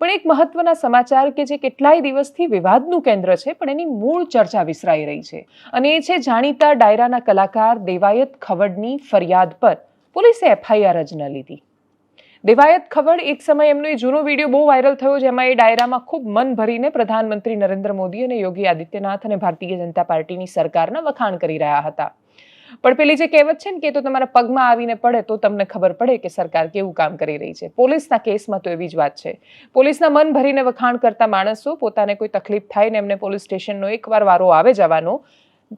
પણ એક મહત્વના સમાચાર કે જે કેટલાય દિવસથી વિવાદનું કેન્દ્ર છે, પણ એની મૂળ ચર્ચા વિસરાઈ રહી છે. અને એ છે જાણીતા ડાયરાના કલાકાર દેવાયત ખવડની ફરિયાદ પર. પોલીસે એફઆઈઆર જ ન લીધી. દેવાયત ખવડ એક સમય એમનો એ જૂનો વીડિયો બહુ વાયરલ થયો, જેમાં એ ડાયરામાં ખૂબ મન ભરીને પ્રધાનમંત્રી નરેન્દ્ર મોદી અને યોગી આદિત્યનાથ અને ભારતીય જનતા પાર્ટીની સરકારના વખાણ કરી રહ્યા હતા. પણ પેલી જે કહેવત છે ને કે તો તમારા પગમાં આવીને પડે તો તમને ખબર પડે કે સરકાર કેવું કામ કરી રહી છે. પોલીસના કેસમાં તો એવી જ વાત છે. પોલીસના મન ભરીને વખાણ કરતા માણસો પોતાને કોઈ તકલીફ થાય ને એમને પોલીસ સ્ટેશનનો એકવાર વારો આવે જવાનો,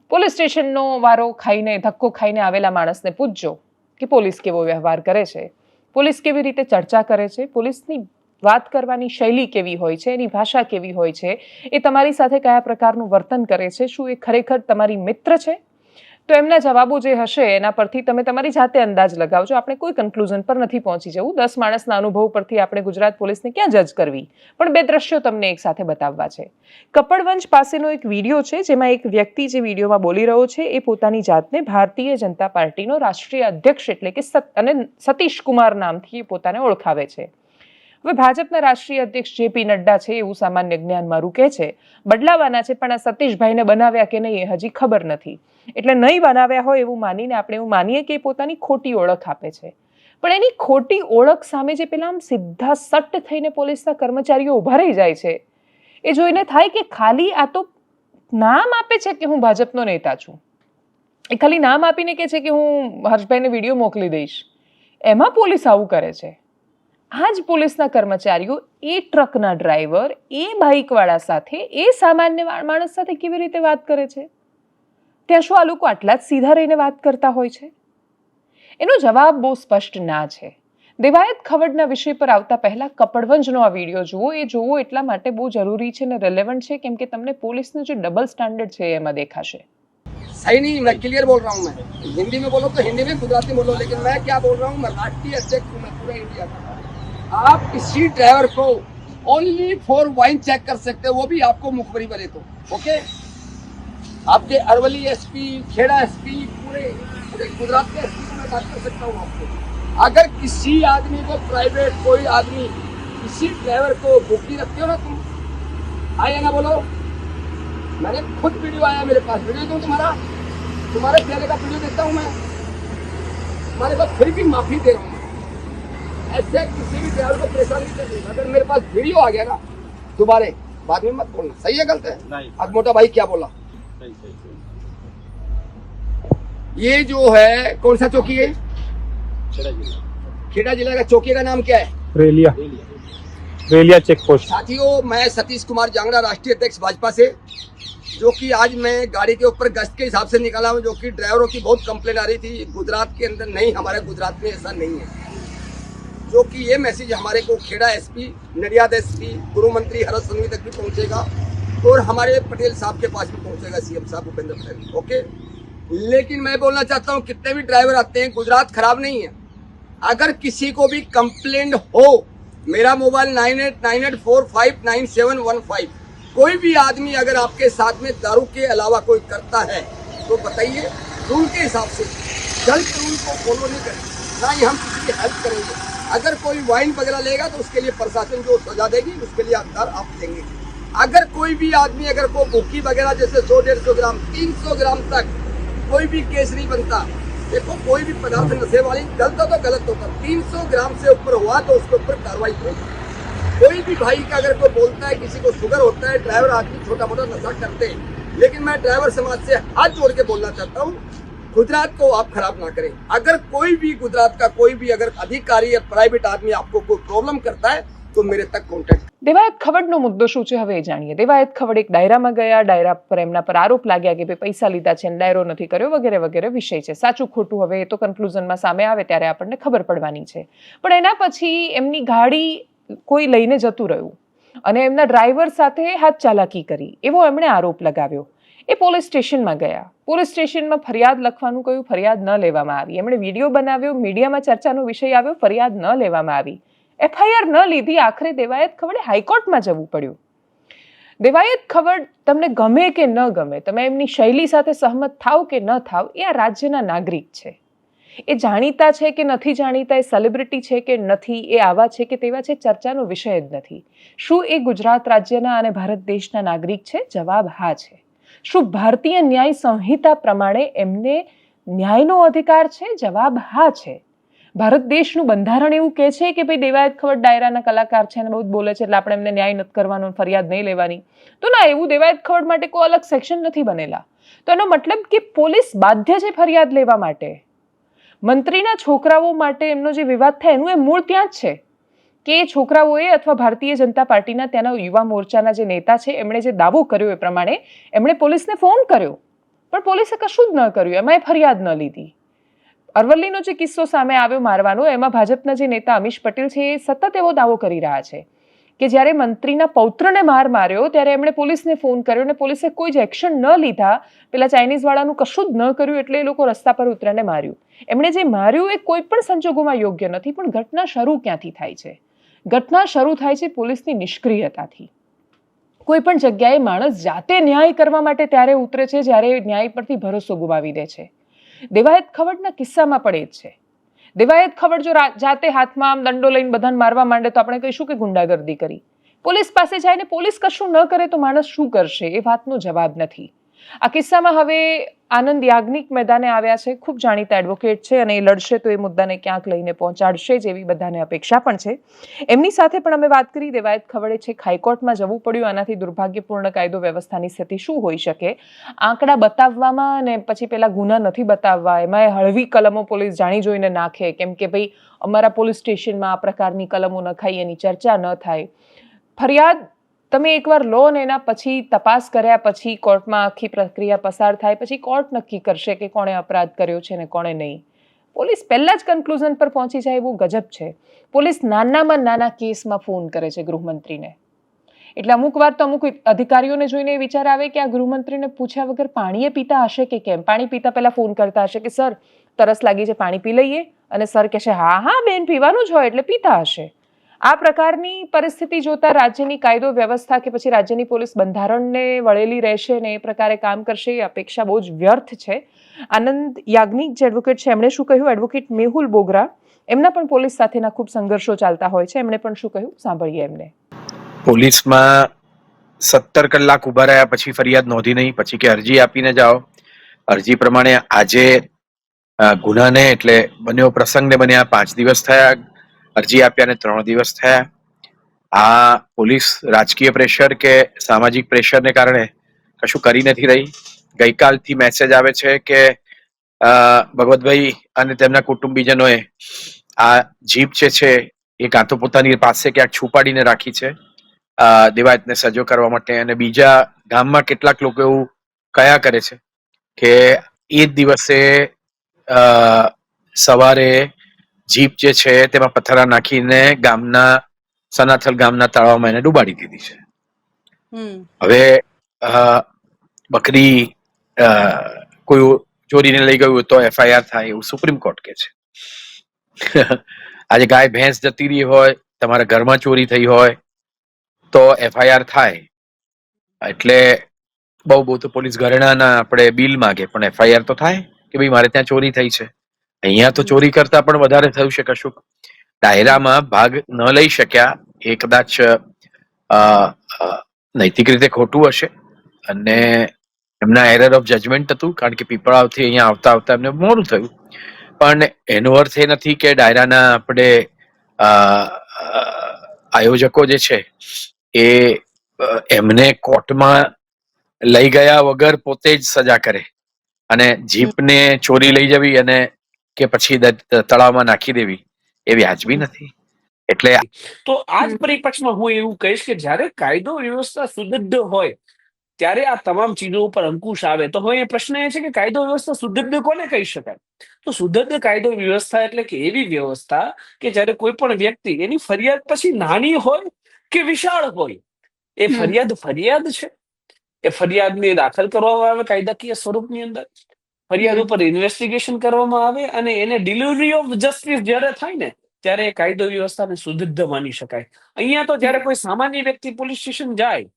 પોલીસ સ્ટેશનનો વારો ખાઈને, ધક્કો ખાઈને આવેલા માણસને પૂછજો કે પોલીસ કેવો વ્યવહાર કરે છે? પોલીસ કેવી રીતે ચર્ચા કરે છે? પોલીસની વાત કરવાની શૈલી કેવી હોય છે? એની ભાષા કેવી હોય છે? એ તમારી સાથે કયા પ્રકારનું વર્તન કરે છે? શું એ ખરેખર તમારી મિત્ર છે? તો એમના જવાબો જે હશે, એના પરથી તમે તમારી જાતે અંદાજ લગાવજો. આપણે કોઈ કન્ક્લુઝન પર નથી પહોંચી જવું. દસ માણસના અનુભવ પરથી આપણે ગુજરાત પોલીસને ક્યાં જજ કરવી? પણ બે દ્રશ્યો તમને એક સાથે બતાવવા છે. કપડવંજ પાસેનો એક વીડિયો છે, જેમાં એક વ્યક્તિ જે વિડીયોમાં બોલી રહ્યો છે, એ પોતાની જાતને ભારતીય જનતા પાર્ટીનો રાષ્ટ્રીય અધ્યક્ષ એટલે કે સત, અને સતીશ કુમાર નામથી એ પોતાને ઓળખાવે છે. હવે ભાજપના રાષ્ટ્રીય અધ્યક્ષ જેપી નડ્ડા છે, એવું સામાન્ય જ્ઞાનમાં રૂકે છે. બદલાવાના છે, પણ આ સતીશભાઈને બનાવ્યા કે નહીં એ હજી ખબર નથી. એટલે નહીં બનાવ્યા હોય એવું માનીને આપણે એવું માનીએ કે એ પોતાની ખોટી ઓળખ આપે છે. પણ એની ખોટી ઓળખ સામે જે પેલા આમ સીધા સટ્ટ થઈને પોલીસના કર્મચારીઓ ઊભા રહી જાય છે, એ જોઈને થાય કે ખાલી આ તો નામ આપે છે કે હું ભાજપનો નેતા છું. એ ખાલી નામ આપીને કહે છે કે હું હર્ષભાઈને વીડિયો મોકલી દઈશ. એમાં પોલીસ આવું કરે છે. આ જ પોલીસના કર્મચારીઓ, એ ટ્રકના ડ્રાઈવર, એ બાઇકવાળા સાથે, એ સામાન્ય માણસ સાથે કેવી રીતે વાત કરે છે? ત્યાં શું આ લોકો આટલા જ સીધા રહીને વાત કરતા હોય છે એનો જવાબ બહુ સ્પષ્ટ ના છે દેવાયત ખવડના વિષય પર આવતા પહેલા કપડવંજનો આ વિડીયો જુઓ એ જોવો એટલા માટે બહુ જરૂરી છે અને રેલેવન્ટ છે કેમ કે તમને પોલીસનું જે ડબલ સ્ટાન્ડર્ડ છે એ એમાં દેખાશે सही नहीं मैं क्लियर बोल रहा हूँ मैं हिंदी में बोलो तो हिंदी में गुजराती बोलो लेकिन मैं क्या बोल रहा हूँ मैं राष्ट्रीय अध्यक्ष हूँ मैं पूरे इंडिया का आप किसी ड्राइवर को ओनली फॉर वाइन चेक कर सकते हो वो भी आपको मुखबरी बने तो ओके आपके अरवली एसपी खेड़ा एसपी पूरे पूरे गुजरात के एसपी को मैं बात कर सकता हूँ आपको। अगर किसी आदमी को प्राइवेट कोई आदमी किसी ड्राइवर को बुकी रखते हो ना तुम आइए ना बोलो। मैंने खुद वीडियो आया मेरे पास। वीडियो दूँ तुम्हारा? तुम्हारे चेहरे का वीडियो देता हूँ मैं। तुम्हारे पास फिर भी माफ़ी दे रहा हूँ। ऐसे किसी भी ड्राइवर को परेशान नहीं अगर मेरे पास वीडियो आ गया ना दोबारे बाद में मत बोलना। सही है गलत है? नहीं। आज मोटा भाई क्या बोला? ये जो है कौन सा चौकी है? खेड़ा जिला। का चौकी का नाम क्या है? रेलिया। रेलिया। रेलिया चेक पोस्ट साथियों मैं सतीश कुमार जांगड़ा राष्ट्रीय अध्यक्ष भाजपा से जो कि आज मैं गाड़ी के ऊपर गश्त के हिसाब से निकला हूँ जो कि ड्राइवरों की बहुत कंप्लेन आ रही थी गुजरात के अंदर नहीं हमारे गुजरात में ऐसा नहीं है। जो कि ये मैसेज हमारे को खेड़ा एसपी नडियाद एसपी गुरु मंत्री हरत संघवी तक भी पहुंचेगा। और हमारे पटेल साहब के पास भी पहुंचेगा सीएम साहब भूपेंद्र पटेल ओके? लेकिन मैं बोलना चाहता हूँ, कितने भी ड्राइवर आते हैं, गुजरात खराब नहीं है। अगर किसी को भी कंप्लेंट हो, मेरा mobile nine eight nine eight four five nine seven one five कोई भी आदमी अगर आपके साथ में दारू के अलावा कोई करता है तो बताइए रूल के हिसाब से, जल्द रूल को फॉलो नहीं करें, ना ही हम किसी की हेल्प करेंगे। अगर कोई वाइन वगैरह लेगा तो उसके लिए प्रशासन जो सजा देगी, उसके लिए हकदार आप देंगे। अगर कोई भी आदमी अगर को भूखी वगैरह जैसे सौ, डेढ़ सौ ग्राम, तीन सौ ग्राम तक कोई भी केस नहीं बनता, देखो, कोई भी पदार्थ नशे वाली गलत तो गलत होता, तीन सौ ग्राम से ऊपर हुआ तो उसके ऊपर कार्रवाई होगी कोई भी भाई का अगर कोई बोलता है, किसी को शुगर होता है, ड्राइवर आदमी छोटा मोटा नशा करते हैं, लेकिन मैं ड्राइवर समाज से हाथ जोड़ के बोलना चाहता हूँ, गुजरात को आप खराब ना करें। अगर कोई भी गुजरात का कोई भी अगर अधिकारी या प्राइवेट आदमी आपको कोई प्रॉब्लम करता है तो मेरे तक कॉन्टेक्ट દેવાયત ખવડનો મુદ્દો શું છે હવે એ જાણીએ. દેવાયત ખવડ એક ડાયરામાં ગયા, ડાયરા પર એમના પર આરોપ લાગ્યા કે ભાઈ પૈસા લીધા છે અને ડાયરો નથી કર્યો, વગેરે વગેરે વિષય છે. સાચું, ખોટું હવે એ તો કન્ક્લુઝનમાં સામે આવે ત્યારે આપણને ખબર પડવાની છે. પણ એના પછી એમની ગાડી કોઈ લઈને જતું રહ્યું અને એમના ડ્રાઈવર સાથે હાથ ચાલાકી કરી. એવો એમણે આરોપ લગાવ્યો. એ પોલીસ સ્ટેશનમાં ગયા. પોલીસ સ્ટેશનમાં ફરિયાદ લખવાનું કહ્યું, ફરિયાદ ન લેવામાં આવી. એમણે વીડિયો બનાવ્યો, મીડિયામાં ચર્ચાનો વિષય આવ્યો, ફરિયાદ ન લેવામાં આવી. એફઆઈઆર ન લીધી, આખરે દેવાયત ખવડે હાઈકોર્ટમાં જવું પડ્યું. દેવાયત ખવડ તમને ગમે કે ન ગમે, તમે એમની શૈલી સાથે સહમત થાવ કે ન થાવ, એ આ રાજ્યના નાગરિક છે. એ જાણીતા છે કે નથી જાણીતા, એ સેલિબ્રિટી છે કે નથી, એ આવા છે કે તેવા છે, ચર્ચાનો વિષય જ નથી. શું એ ગુજરાત રાજ્યના અને ભારત દેશના નાગરિક છે? જવાબ હા છે. શું ભારતીય ન્યાય સંહિતા પ્રમાણે એમને ન્યાયનો અધિકાર છે? જવાબ હા છે. ભારત દેશનું બંધારણ એવું કહે છે કે ભાઈ દેવાયત ખબર ડાયરાના કલાકાર છે અને બહુ જ બોલે છે એટલે આપણે એમને ન્યાય નથી કરવાનો, ફરિયાદ નહીં લેવાની. તો ના, એવું દેવાયત ખબર માટે કોઈ અલગ સેક્શન નથી બનેલા. તો એનો મતલબ કે પોલીસ બાધ્ય છે ફરિયાદ લેવા માટે. મંત્રીના છોકરાઓ માટે એમનો જે વિવાદ થાય એનું એ મૂળ ત્યાં જ છે. કે એ છોકરાઓએ અથવા ભારતીય જનતા પાર્ટીના ત્યાંના યુવા મોરચાના જે નેતા છે, એમણે જે દાવો કર્યો એ પ્રમાણે એમણે પોલીસને ફોન કર્યો. પણ પોલીસે કશું જ ન કર્યું. એમાં એ ફરિયાદ ન લીધી. અરવલ્લીનો જે કિસ્સો સામે આવ્યો મારવાનો, એમાં ભાજપના જે નેતા અમીશ પટેલ છે એ સતત એવો દાવો કરી રહ્યા છે કે જ્યારે મંત્રીના પૌત્રને માર માર્યો, ત્યારે એમણે પોલીસને ફોન કર્યો અને પોલીસે કોઈ જ એક્શન ન લીધા. પેલા ચાઇનીઝવાળાનું કશું જ ન કર્યું એટલે એ લોકો રસ્તા પર ઉતરીને માર્યું. એમણે જે માર્યું એ કોઈ પણ સંજોગોમાં યોગ્ય નથી, પણ ઘટના શરૂ ક્યાંથી થાય છે? ઘટના શરૂ થાય છે પોલીસની નિષ્ક્રિયતાથી. કોઈ પણ જગ્યાએ માણસ જાતે ન્યાય કરવા માટે ત્યારે ઉતરે છે, જ્યારે ન્યાય પરથી ભરોસો ગુમાવી દે છે. દેવાયત ખવડના કિસ્સામાં પણ એ જ છે. દેવાયત ખવડ જો જાતે હાથમાં આમ દંડો લઈને બધાને મારવા માંડે તો આપણે કહીશું કે ગુંડાગર્દી કરી. પોલીસ પાસે જાય ને પોલીસ કશું ન કરે તો માણસ શું કરશે? એ વાતનો જવાબ નથી. આ કિસ્સામાં હવે આનંદ યાજ્ઞિક મેદાને આવ્યા છે. ખૂબ જાણીતા એડવોકેટ છે અને એ લડશે તો એ મુદ્દાને ક્યાંક લઈને પહોંચાડશે જેવી બધાને અપેક્ષા પણ છે. એમની સાથે પણ અમે વાત કરી. દેવાયત ખવડે છે હાઈકોર્ટમાં જવું પડ્યું. આનાથી દુર્ભાગ્યપૂર્ણ કાયદો વ્યવસ્થાની સ્થિતિ શું હોઈ શકે? આંકડા બતાવવામાં અને પછી પેલા ગુના નથી બતાવવા. એમાં હળવી કલમો પોલીસ જાણી જોઈને નાખે. કેમ કે ભાઈ અમારા પોલીસ સ્ટેશનમાં આ પ્રકારની કલમો નખાય, એની ચર્ચા ન થાય. ફરિયાદ તમે એકવાર લો ને એના પછી તપાસ કર્યા પછી કોર્ટમાં આખી પ્રક્રિયા પસાર થાય, પછી કોર્ટ નક્કી કરશે કે કોણે અપરાધ કર્યો છે ને કોણે નહીં. પોલીસ પહેલાં જ કન્ક્લુઝન પર પહોંચી જાય એવું ગજબ છે. પોલીસ નાનામાં નાના કેસમાં ફોન કરે છે ગૃહમંત્રીને. એટલે અમુક વાર તો અમુક અધિકારીઓને જોઈને એ વિચાર આવે કે આ ગૃહમંત્રીને પૂછ્યા વગર પાણીએ પીતા હશે કે કેમ? પાણી પીતા પહેલાં ફોન કરતા હશે કે, સર, તરસ લાગી છે, પાણી પી લઈએ. અને સર કહેશે, હા હા, બેન, પીવાનું જ હોય એટલે પીતા હશે. આ પ્રકારની પરિસ્થિતિ જોતા રાજ્યની કાયદો વ્યવસ્થા કે પછી રાજ્યની પોલીસ બંધારણને વળેલી રહેશે ને એ પ્રકારે કામ કરશે એ અપેક્ષા બહુ જ વ્યર્થ છે. આનંદ યાજ્ઞિક જે એડવોકેટ છે, એમણે શું કહ્યું? એડવોકેટ મેહુલ બોગરા. એમના પણ પોલીસ સાથેના ખૂબ સંઘર્ષો ચાલતા હોય છે. એમણે પણ શું કહ્યું? સાંભળીએ એમને. પોલીસમાં સત્તર કલાક ઊભા રહ્યા પછી ફરિયાદ નોંધી નહીં. પછી કે અરજી આપીને જાઓ. અરજી પ્રમાણે આજે ગુનાને એટલે બન્યો પ્રસંગને બન્યા પાંચ દિવસ થયા. અરજી આપ્યાને ત્રણ દિવસ થયા. આ પોલીસ રાજકીય પ્રેશર કે સામાજિક પ્રેશરને કારણે કશું કરી નથી રહી? ગઈકાલથી મેસેજ આવે છે કે ભગવતભાઈ અને તેમના કુટુંબીજનોએ આ જીપ જે છે એ કાં તો પોતાની પાસે ક્યાંક છુપાડીને રાખી છે. દેવાયતને સજો કરવા માટે અને બીજા ગામમાં કેટલાક લોકો એવું કયા કરે છે કે એ જ દિવસે સવારે જીપ જે છે તેમાં પથરા નાખીને ગામના સનાથલ ગામના તળાવમાં એને ડુબાડી દીધી છે. હવે બકરી કોઈ ચોરીને લઈ ગયું તો એફઆઈઆર થાય એવું સુપ્રીમ કોર્ટ કે છે. આજે ગાય ભેંસ જતી રહી હોય તમારા ઘરમાં ચોરી થઈ હોય તો એફઆઈઆર થાય. એટલે બહુ બહુ તો પોલીસ ઘરેણાના આપણે બિલ માગે પણ એફઆઈઆર તો થાય કે ભાઈ મારે ત્યાં ચોરી થઈ છે. અહીંયા તો ચોરી કરતા પણ વધારે થયું છે કશું ડાયરામાં ભાગ ન લઈ શક્યા એ કદાચ નૈતિક રીતે ખોટું હશે. અને એમના એરર ઓફ જજમેન્ટ હતું, કારણ કે પીપળાવથી અહીંયા આવતા આવતા એમને મોડું થયું. પણ એનો અર્થ એ નથી કે ડાયરાના આપણે આયોજકો જે છે, એ એમને કોર્ટમાં લઈ ગયા વગર પોતે જ સજા કરે. અને જીપને ચોરી લઈ જવી અને કે પછી તળાવમાં નાખી દેવી. એ વ્યાજબી નથી. એટલે તો આ જ પરિપ્રેક્ષમાં હું એવું કહીશ કે જ્યારે કાયદો વ્યવસ્થા સુદૃઢ હોય ત્યારે આ તમામ ચીજો ઉપર અંકુશ આવે. તો હવે પ્રશ્ન એ છે કે કાયદો વ્યવસ્થા સુદૃઢ કોને કહી શકાય? તો સુદૃઢ કાયદો વ્યવસ્થા એટલે કે એવી વ્યવસ્થા કે જ્યારે કોઈ પણ વ્યક્તિ એની ફરિયાદ પછી નાની હોય કે વિશાળ હોય એ ફરિયાદ ફરિયાદ છે. એ ફરિયાદને દાખલ કરવામાં આવે કાયદાકીય સ્વરૂપની અંદર. ફરિયાદ ઉપર ઇન્વેસ્ટિગેશન કરવામાં આવે અને એને ડિલિવરી ઓફ જસ્ટિસ જ્યારે થાય ને ત્યારે એ કાયદો વ્યવસ્થાને સુદૃઢ માની શકાય. અહીંયા તો જ્યારે કોઈ સામાન્ય વ્યક્તિ પોલીસ સ્ટેશન જાય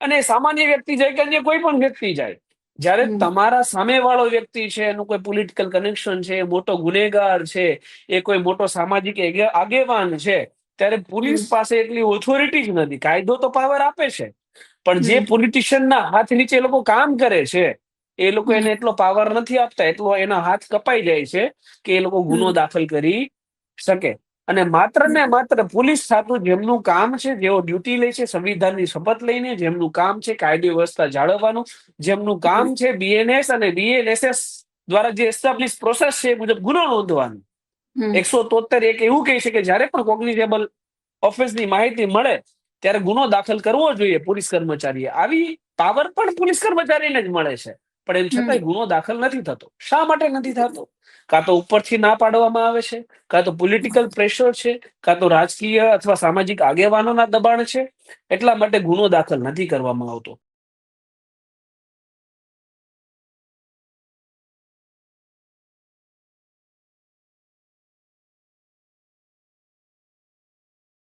અને સામાન્ય વ્યક્તિ જાય કે અન્ય કોઈ પણ વ્યક્તિ જાય જ્યારે તમારા સામે વાળો વ્યક્તિ છે એનું કોઈ પોલિટિકલ કનેક્શન છે મોટો ગુનેગાર છે એ કોઈ મોટો સામાજિક આગેવાન છે ત્યારે પોલીસ પાસે એટલી ઓથોરિટી જ નથી. કાયદો તો પાવર આપે છે પણ જે પોલિટિશિયન પોલિટિશિયનના હાથ નીચે એ લોકો કામ કરે છે એ લોકો એને એટલો પાવર નથી આપતા એટલો એના હાથ કપાઈ જાય છે કે એ લોકો ગુનો દાખલ કરી શકે. અને માત્ર ને માત્ર પોલીસ ખાતું જેમનું કામ છે જેઓ ડ્યુટી લે છે સંવિધાનની શપથ લઈને જેમનું કામ છે કાયદો વ્યવસ્થા જાળવવાનું જેમનું કામ છે બીએનએસ અને બીએનએસએસ દ્વારા જે એસ્ટાબ્લિશ પ્રોસેસ છે એ મુજબ ગુનો નોંધવાનું. એકસો તોતેર એક એવું કહે છે કે જ્યારે પણ કોગ્નિઝેબલ ઓફિસની માહિતી મળે ત્યારે ગુનો દાખલ કરવો જોઈએ પોલીસ કર્મચારીએ. આવી પાવર પણ પોલીસ કર્મચારીને જ મળે છે. પણ એમ છતાંય ગુનો દાખલ નથી થતો. શા માટે નથી થતો? કાં તો ઉપરથી ના પાડવામાં આવે છે? કાં તો પોલિટિકલ પ્રેશર છે? કાં તો રાજકીય અથવા સામાજિક આગેવાનોના દબાણ છે? એટલા માટે ગુનો દાખલ નથી કરવામાં આવતો.